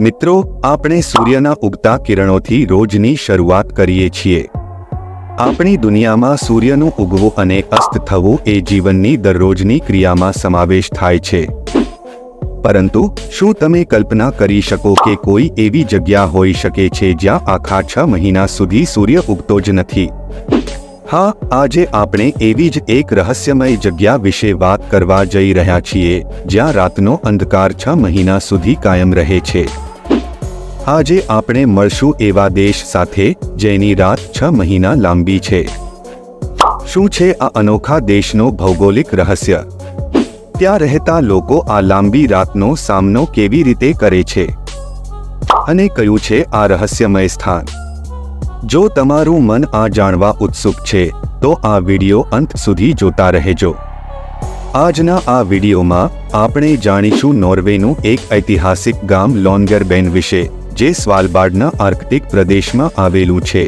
મિત્રો, આપણે સૂર્યના ઉગતા કિરણોથી રોજની શરૂઆત કરીએ છીએ. આપણી દુનિયામાં સૂર્યનું ઉગવું અને અસ્ત થવું એ જીવનની દરરોજની ક્રિયામાં સમાવેશ થાય છે. પરંતુ, શું તમે કલ્પના કરી શકો કે કોઈ એવી જગ્યા હોઈ શકે છે જ્યાં આખા છ મહિના સુધી સૂર્ય ઉગતો જ નથી? હા, આજે આપણે એવી જ એક રહસ્યમય જગ્યા વિશે વાત કરવા જઈ રહ્યા છીએ, જ્યાં રાતનો અંધકાર છ મહિના સુધી કાયમ રહે છે. આજે આપણે મળશું એવા દેશ સાથે જેની રાત છ મહિના લાંબી છે. શું છે આ અનોખા દેશનો ભૌગોલિક રહસ્ય? ત્યાં રહેતા લોકો આ લાંબી રાતનો સામનો કેવી રીતે કરે છે? અને કયું છે આ રહસ્યમય સ્થાન? જો તમારું મન આ જાણવા ઉત્સુક છે, તો આ વિડિયો અંત સુધી જોતા રહેજો. આજના આ વિડિયોમાં આપણે જાણીશું નોર્વેનું એક ઐતિહાસિક ગામ લોન્ગરબેન વિશે. જે સ્વાલબાર્ડના આર્કટિક પ્રદેશમાં આવેલું છે.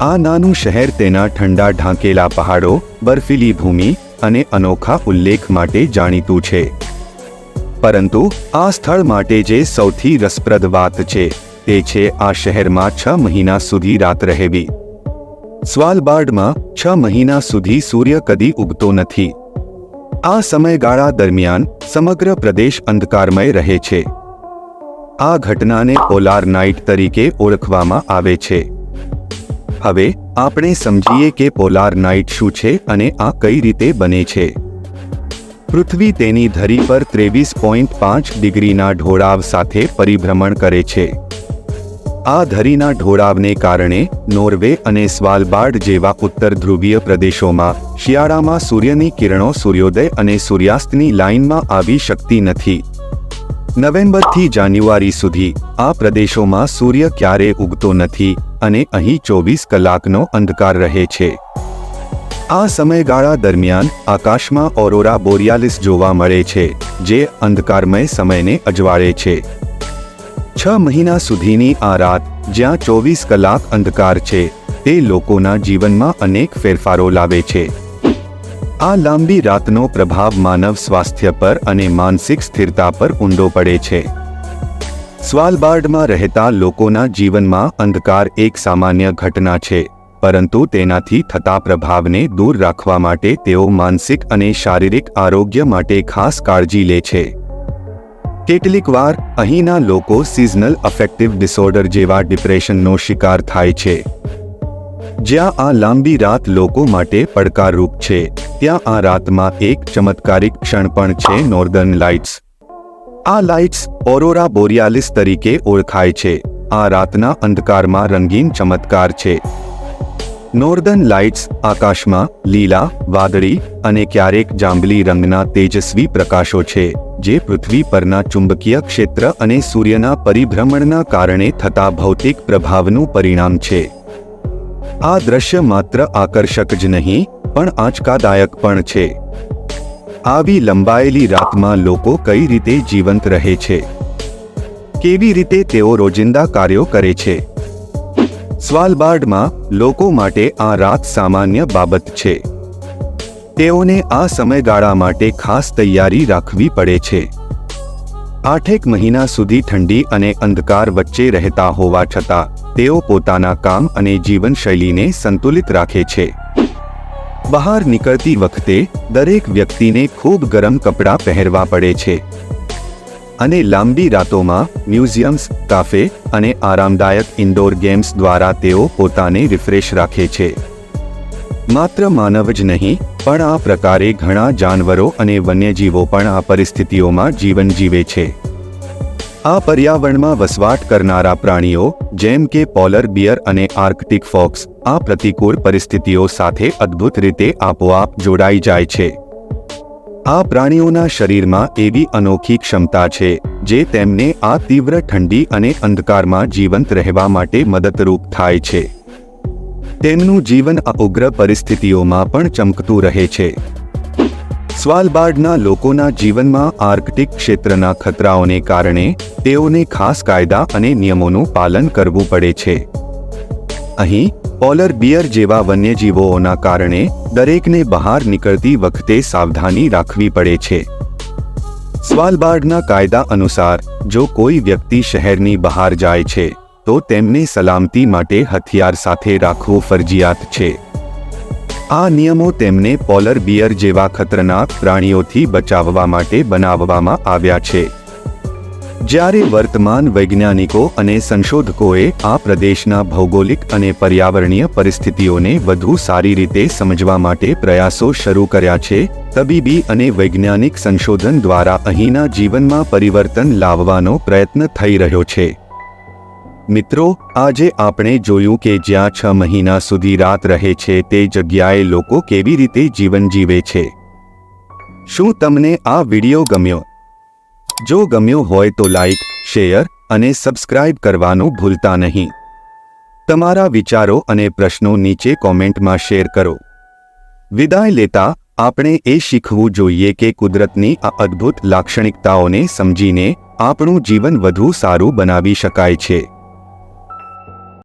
આ નાનું શહેર તેના ઠંડા ઢાંકેલા પહાડો, બર્ફીલી ભૂમિ અને અનોખા ઉલ્લેખ માટે જાણીતું છે. પરંતુ આ સ્થળ માટે જે સૌથી રસપ્રદ વાત છે, તે છે આ શહેરમાં છ મહિના સુધી રાત રહેવી. સ્વાલબાર્ડમાં છ મહિના સુધી સૂર્ય કદી ઉગતો નથી. આ સમયગાળા દરમિયાન સમગ્ર પ્રદેશ અંધકારમય રહે છે. આ ઘટનાને પોલાર નાઇટ તરીકે ઓળખવામાં આવે છે. હવે, આપણે સમજીએ કે પોલાર નાઇટ શું છે અને આ કઈ રીતે બને છે. પૃથ્વી તેની ધરી પર ત્રેવીસ પોઈન્ટ પાંચ ડિગ્રીના ઢોળાવ સાથે પરિભ્રમણ કરે છે. આ ધરીના ઢોળાવને કારણે નોર્વે અને સ્વાલબાર્ડ જેવા ઉત્તર ધ્રુવીય પ્રદેશોમાં શિયાળામાં સૂર્યની કિરણો સૂર્યોદય અને સૂર્યાસ્તની લાઇનમાં આવી શકતી નથી. નવેમ્બરથી જાન્યુઆરી સુધી આ પ્રદેશોમાં સૂર્ય ક્યારે ઉગતો નથી અને અહીં ચોવીસ કલાકનો અંધકાર રહે છે. આ સમયગાળા દરમિયાન આકાશમાં ઓરોરા બોરિયાલિસ જોવા મળે છે, જે અંધકારમય સમયને અજવાળે છે. છ મહિના સુધીની આ રાત જ્યાં ચોવીસ કલાક અંધકાર છે, તે લોકોના જીવનમાં અનેક ફેરફારો લાવે છે. આ લાંબી રાતનો પ્રભાવ માનવ સ્વાસ્થ્ય પર અને માનસિક સ્થિરતા પર ઊંડો પડે છે. સ્વાલબાર્ડમાં રહેતા લોકોના જીવનમાં અંધકાર એક સામાન્ય ઘટના છે, પરંતુ તેનાથી થતા પ્રભાવને દૂર રાખવા માટે તેઓ માનસિક અને શારીરિક આરોગ્ય માટે ખાસ કાળજી લે છે. કેટલીક વાર, અહીંના લોકો સિઝનલ અફેક્ટિવ ડિસઓર્ડર જેવા ડિપ્રેશનનો શિકાર થાય છે. જ્યાં આ લાંબી રાત લોકો માટે પડકારરૂપ છે. ત્યાં આ રાતમાં એક ચમત્કારિક ક્ષણ પણ છે નોર્ધન લાઇટ્સ આ લાઇટ્સ ઓરોરા બોરિયાલિસ તરીકે ઓળખાય છે. આ રાતના અંધકારમાં રંગીન ચમત્કાર છે. નોર્ધન લાઇટ્સ આકાશમાં લીલા, વાદળી અને ક્યારેક જાંબલી રંગના તેજસ્વી પ્રકાશો છે, જે પૃથ્વી પરના ચુંબકીય ક્ષેત્ર અને સૂર્યના પરિભ્રમણના કારણે થતા ભૌતિક પ્રભાવનું પરિણામ છે. આ દ્રશ્ય માત્ર આકર્ષક જ નહીં, પણ આંચકાદાયક પણ છે. આવી લંબાયેલી રાતમાં લોકો કઈ રીતે જીવંત રહે છે? કેવી રીતે તેઓ રોજિંદા કાર્યો કરે છે? સ્વાલબાર્ડમાં લોકો માટે આ રાત સામાન્ય બાબત છે. તેઓને આ સમયગાળા માટે ખાસ તૈયારી રાખવી પડે છે. આઠેક મહિના સુધી ઠંડી અને અંધકાર વચ્ચે રહેતા હોવા છતાં તેઓ પોતાના કામ અને જીવનશૈલીને સંતુલિત રાખે છે. બહાર નીકળતી વખતે, દરેક વ્યક્તિને ખૂબ ગરમ કપડાં પહેરવા પડે છે. અને લાંબી રાતોમાં, મ્યુઝિયમ્સ, કાફે અને આરામદાયક ઇન્ડોર ગેમ્સ દ્વારા તેઓ પોતાને રિફ્રેશ રાખે છે. માત્ર માનવ જ નહીં, પણ આ પ્રકારે ઘણા જાનવરો અને વન્યજીવો પણ આ પરિસ્થિતિઓમાં જીવન જીવે છે. આ પર્યાવરણમાં વસવાટ કરનારા પ્રાણીઓ, જેમ કે પોલર બિયર અને આર્કટિક ફોક્સ, આ પ્રતિકૂળ પરિસ્થિતિઓ સાથે અદ્ભુત રીતે આપોઆપ જોડાઈ જાય છે. આ પ્રાણીઓના શરીરમાં એવી અનોખી ક્ષમતા છે, જે તેમને આ તીવ્ર ઠંડી અને અંધકારમાં જીવંત રહેવા માટે મદદરૂપ થાય છે. તેમનું જીવન આ ઉગ્ર પરિસ્થિતિઓમાં પણ ચમકતું રહે છે. સ્વાલબાર્ડના લોકોના જીવનમાં આર્કટિક ક્ષેત્રના ખતરાઓને કારણે તેઓને ખાસ કાયદા અને નિયમોનું પાલન કરવું પડે છે. અહીં, પોલર બિયર જેવા વન્યજીવોના કારણે દરેકને બહાર નીકળતી વખતે સાવધાની રાખવી પડે છે. સ્વાલબાર્ડના કાયદા અનુસાર, જો કોઈ વ્યક્તિ શહેરની બહાર જાય છે, તો તેમને સલામતી માટે હથિયાર સાથે રાખવું ફરજિયાત છે. આ નિયમો તેમને પોલર બિયર જેવા ખતરનાક પ્રાણીઓથી બચાવવા માટે બનાવવામાં આવ્યા છે. જ્યારે વર્તમાન વૈજ્ઞાનિકો અને સંશોધકોએ આ પ્રદેશના ભૌગોલિક અને પર્યાવરણીય પરિસ્થિતિઓને વધુ સારી રીતે સમજવા માટે પ્રયાસો શરૂ કર્યા છે, તબીબી અને વૈજ્ઞાનિક સંશોધન દ્વારા અહીંના જીવનમાં પરિવર્તન લાવવાનો પ્રયત્ન થઈ રહ્યો છે. મિત્રો, આજે આપણે જોયું કે જ્યાં છ મહિના સુધી રાત રહે છે, તે જગ્યાએ લોકો કેવી રીતે જીવન જીવે છે. શું તમને આ વિડિયો ગમ્યો? જો ગમ્યો હોય તો લાઈક શેર અને સબસ્ક્રાઇબ કરવાનું ભૂલતા નહીં. તમારા વિચારો અને પ્રશ્નો નીચે કોમેન્ટમાં શેર કરો. વિદાય લેતા આપણે એ શીખવું જોઈએ કે કુદરતની આ અદ્ભુત લાક્ષણિકતાઓને સમજીને આપણું જીવન વધુ સારું બનાવી શકાય છે.